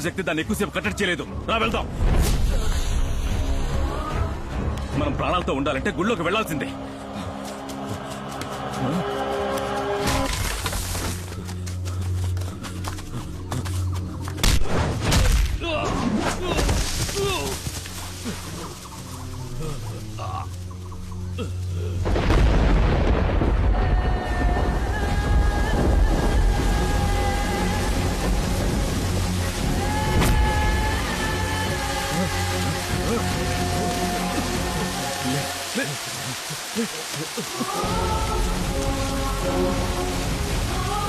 శక్తి దాన్ని ఎక్కువసేపు కట్టడి చేయలేదు. రా వెళ్దాం. మనం ప్రాణాలతో ఉండాలంటే గుళ్ళోకి వెళ్ళాల్సిందే.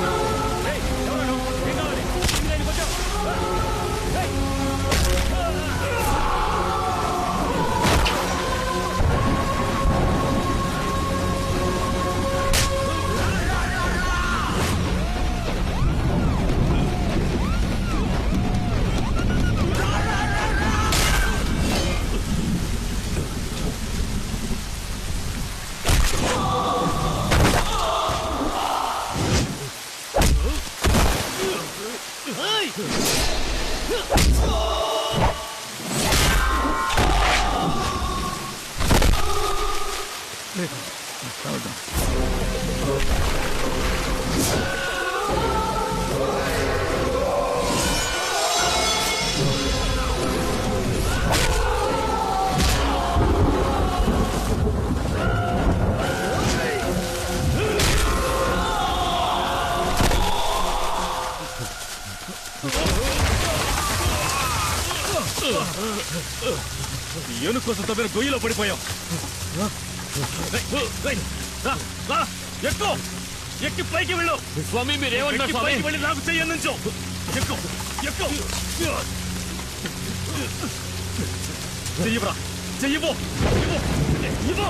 Oh ఏనుగు కోసం తవ్విన గొయ్యిలో పడిపోయాం. రా, ఎక్కు పైకి వెళ్ళు. స్వామి మీరేమంటారు ఎక్కి స్వామి? వెళ్ళి నాకు చెయ్యి అందించు. ఎక్కు ఎక్కు. చెయ్యివ్రా చెయ్యిపో ఇవ్వు. ఇవ్వు.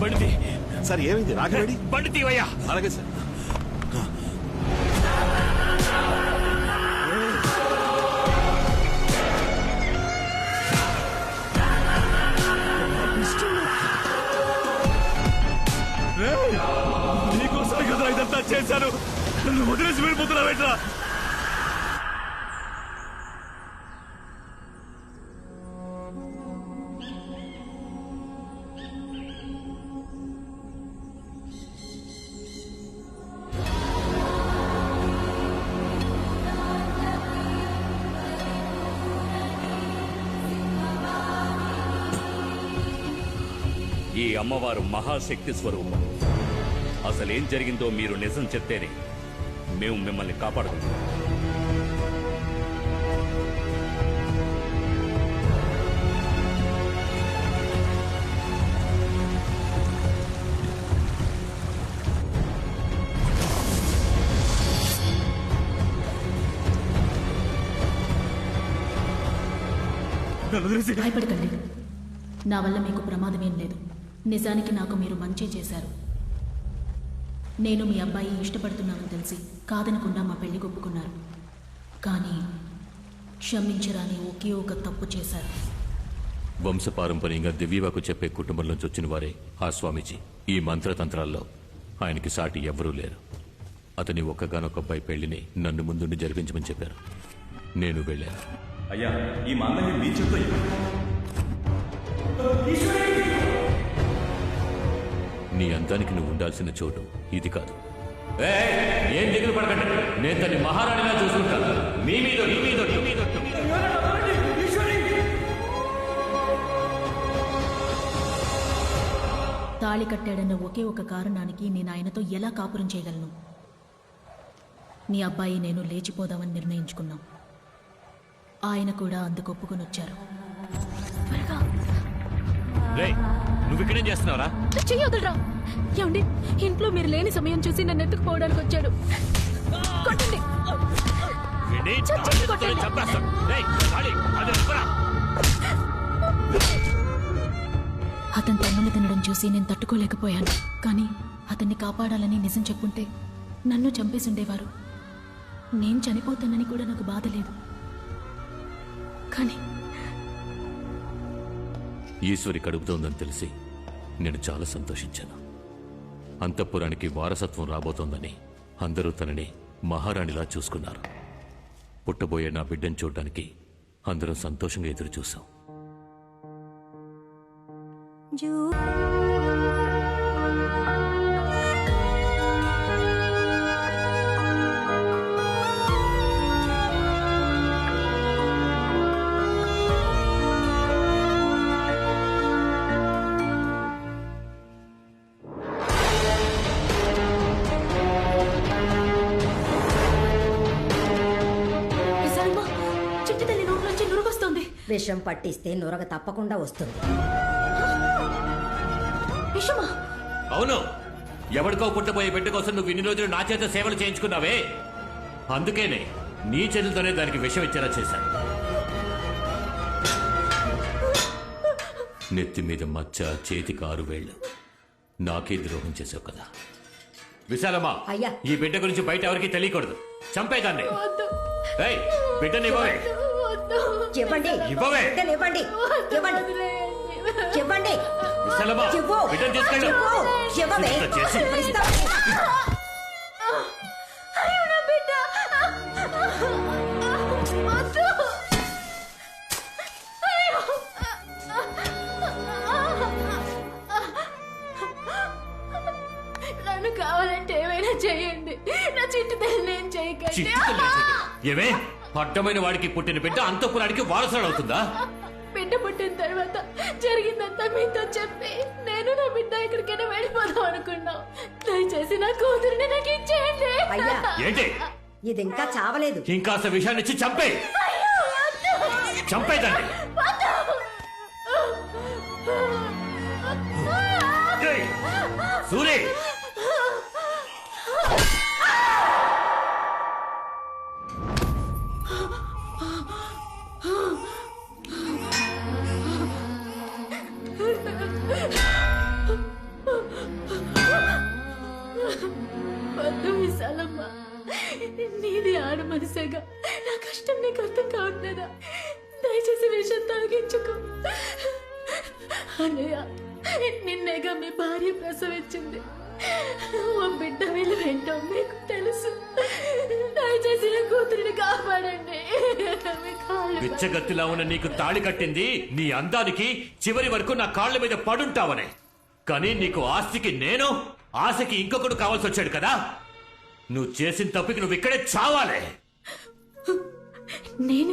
బండితి సార్ ఏమైంది? రాగరెడ్డి బండి తీవయ్యా అలాగే సార్. చేశాను. నన్ను వదిలేసి వెళ్ళిపోతున్నావేట్రా ఈ అమ్మవారు మహాశక్తి స్వరూపం. అసలేం జరిగిందో మీరు నిజం చెప్తేనే మేము మిమ్మల్ని కాపాడుకుంటాం. భయపడకండి. నా వల్ల మీకు ప్రమాదమేం లేదు. నిజానికి నాకు మీరు మంచి చేశారు. నేను మీ అబ్బాయి ఇష్టపడుతున్నానని తెలిసి కాదనకుండా మా పెళ్ళి ఒప్పుకున్నారు. కానీ క్షమించరాని ఒకే ఒక తప్పు చేశారు. వంశపారంపర్యంగా దివ్యవాకు చెప్పే కుటుంబం నుంచి వచ్చిన వారే ఆ స్వామీజీ. ఈ మంత్రతంత్రాల్లో ఆయనకి సాటి ఎవ్వరూ లేరు. అతని ఒక్కగానొక్క అబ్బాయి పెళ్ళిని నన్ను ముందుండి జరిపించమని చెప్పారు. నేను వెళ్ళాను. అయ్యా ఈ మాంగళ్యం మీ ఇవ్వండి. నీ అందానికి నువ్వు ఉండాల్సిన చోటు ఇది కాదు. ఏం దిగులు పడకండి. నేను తన్ని మహారాణిలా చూసుకుంటాను. మీ మీద మీ మీద తాళి కట్టాడన్న ఒకే ఒక కారణానికి నేను ఆయనతో ఎలా కాపురం చేయగలను? నీ అబ్బాయి నేను లేచిపోదామని నిర్ణయించుకున్నాం. ఆయన కూడా అందుకు ఒప్పుకొని వచ్చారు. నువ్వు ఇక్కడేం చేస్తున్నావురా? ఏమండి ఇంట్లో మీరు లేని సమయం చూసి నన్ను ఎత్తుకుపోవడానికి వచ్చాడు. కొట్టండి. ఇవ్వరా. అతని తన్నులు తినడం చూసి నేను తట్టుకోలేకపోయాను. కానీ అతన్ని కాపాడాలని నిజం చెప్పుంటే నన్ను చంపేసి ఉండేవారు. నేను చనిపోతానని కూడా నాకు బాధ లేదు. కానీ ఈశ్వరి కడుపుతోందని తెలిసి నేను చాలా సంతోషించాను. అంతఃపురానికి వారసత్వం రాబోతోందని అందరూ తనని మహారాణిలా చూసుకున్నారు. పుట్టబోయే నా బిడ్డను చూడడానికి అందరం సంతోషంగా ఎదురు చూశాం విషం పట్టిస్తే నురగ తప్పకుండా వస్తుంది. విషమా? అవును. ఎవరికో పుట్టబోయే బిడ్డ కోసం నువ్వు ఇన్ని రోజులు నా చేత సేవలు చేయించుకున్నావే? అందుకేనే నీ చేతులతోనే దానికి విషం ఇచ్చేలా చేశాను నెత్తి మీద మచ్చ చేతికి ఆరు వేళ్ళు. నాకే ద్రోహం చేసావు కదా. విశాలమ్మా అయ్యా. ఈ బిడ్డ గురించి బయట ఎవరికి తెలియకూడదు. చంపేదాన్ని. బిడ్డని ఇవ్వవే. ఇవ్వండి ఇవ్వవే. బిడ్డలు ఇవ్వండి ఇవ్వండి ఇవ్వండి విశాలమ్మా ఇవ్వు. బిడ్డను తీసుకెళ్ళు ఇవ్వు. ఇవ్వవే. ఇంత చేసి ఇస్తావా? అయ్యో, నా బిడ్డ. వద్దు. అయ్యో. నన్ను కావాలంటే ఏమైనా చేయండి నా చిట్టు తల్లి చేయకండి చేయి. ఏమే అడ్డమైన వాడికి పుట్టిన బిడ్డ అంతపురానికి వారసుడు అవుతుందా? బిడ్డ పుట్టిన తర్వాత జరిగిందంతా మీతో చెప్పి నేను నా బిడ్డ ఎక్కడికైనా వెళ్ళిపోదాం అనుకున్నాం. దయచేసి నా కూతురిని నాకు ఇచ్చేయండి అయ్యా. ఏంటి? ఇది ఇంకా చావలేదు. ఇంకాస్త విషయాన్ని ఇచ్చి చంపే. చంపేదండి. సూరి. విషయం తాగించుకో అన్నయ్య నిన్నేగా మీ భార్య ప్రసవించింది. ఓ బిడ్డ వీళ్ళు ఏంటో మీకు తెలుసు. దయచేసి నా కూతురిని కాపాడండి. మీ కాళ్ళు బిచ్చగత్తిలా ఉన్న నీకు తాళి కట్టింది నీ అందానికి చివరి వరకు నా కాళ్ళ మీద పడుంటావనే. కానీ నీకు ఆస్తికి నేను ఆశకి ఇంకొకడు కావాల్సి వచ్చాడు కదా. నువ్వు చేసిన తప్పుకి నువ్వు ఇక్కడే చావాలే. నేను